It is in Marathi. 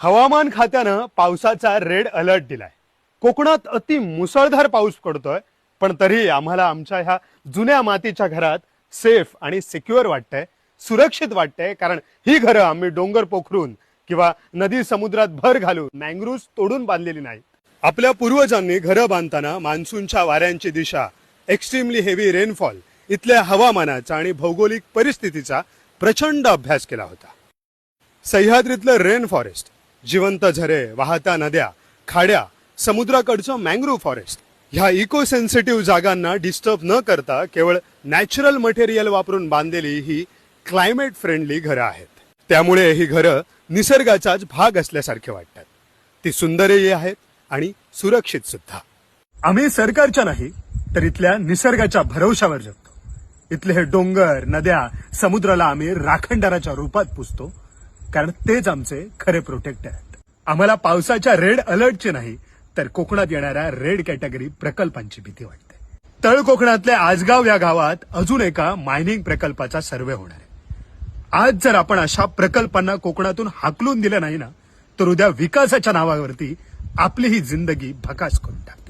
हवामान खात्यानं पावसाचा रेड अलर्ट दिलाय. कोकणात अति मुसळधार पाऊस पडतोय पण तरी आम्हाला आमच्या ह्या जुन्या मातीच्या घरात सेफ आणि सिक्युअर वाटतंय सुरक्षित वाटतंय कारण ही घरं आम्ही डोंगर पोखरून किंवा नदी समुद्रात भर घालून मँग्रुव्ज तोडून बांधलेली नाहीत. आपल्या पूर्वजांनी घरं बांधताना मान्सूनच्या वाऱ्यांची दिशा एक्स्ट्रीमली हेवी रेनफॉल इथल्या हवामानाचा आणि भौगोलिक परिस्थितीचा प्रचंड अभ्यास केला होता. सह्याद्रीतलं रेन फॉरेस्ट जिवंत झरे वाहत्या नद्या खाड्या समुद्राकडचं मँग्रोव्ह फॉरेस्ट ह्या इको सेन्सिटिव्ह जागांना डिस्टर्ब न करता केवळ नॅचरल मटेरियल वापरून बांधलेली ही क्लायमेट फ्रेंडली घरं आहेत. त्यामुळे ही घरं निसर्गाचाच भाग असल्यासारखे वाटतात. ती सुंदरही आहेत आणि सुरक्षित सुद्धा. आम्ही सरकारच्या नाही तर इथल्या निसर्गाच्या भरवशावर जगतो. इथले हे डोंगर नद्या समुद्राला आम्ही राखणदाराच्या रूपात पुजतो कारण तेच आमचे खरे प्रोटेक्टर आहेत. आम्हाला पावसाच्या रेड अलर्टची नाही तर कोकणात येणाऱ्या रेड कॅटेगरी प्रकल्पांची भीती वाटते. तळ कोकणातल्या आजगाव या गावात अजून एका मायनिंग प्रकल्पाचा सर्वे होणार आहे. आज जर आपण अशा प्रकल्पांना कोकणातून हाकलून दिलं नाही ना तर उद्या विकासाच्या नावावरती आपली ही जिंदगी भकास करून टाकते.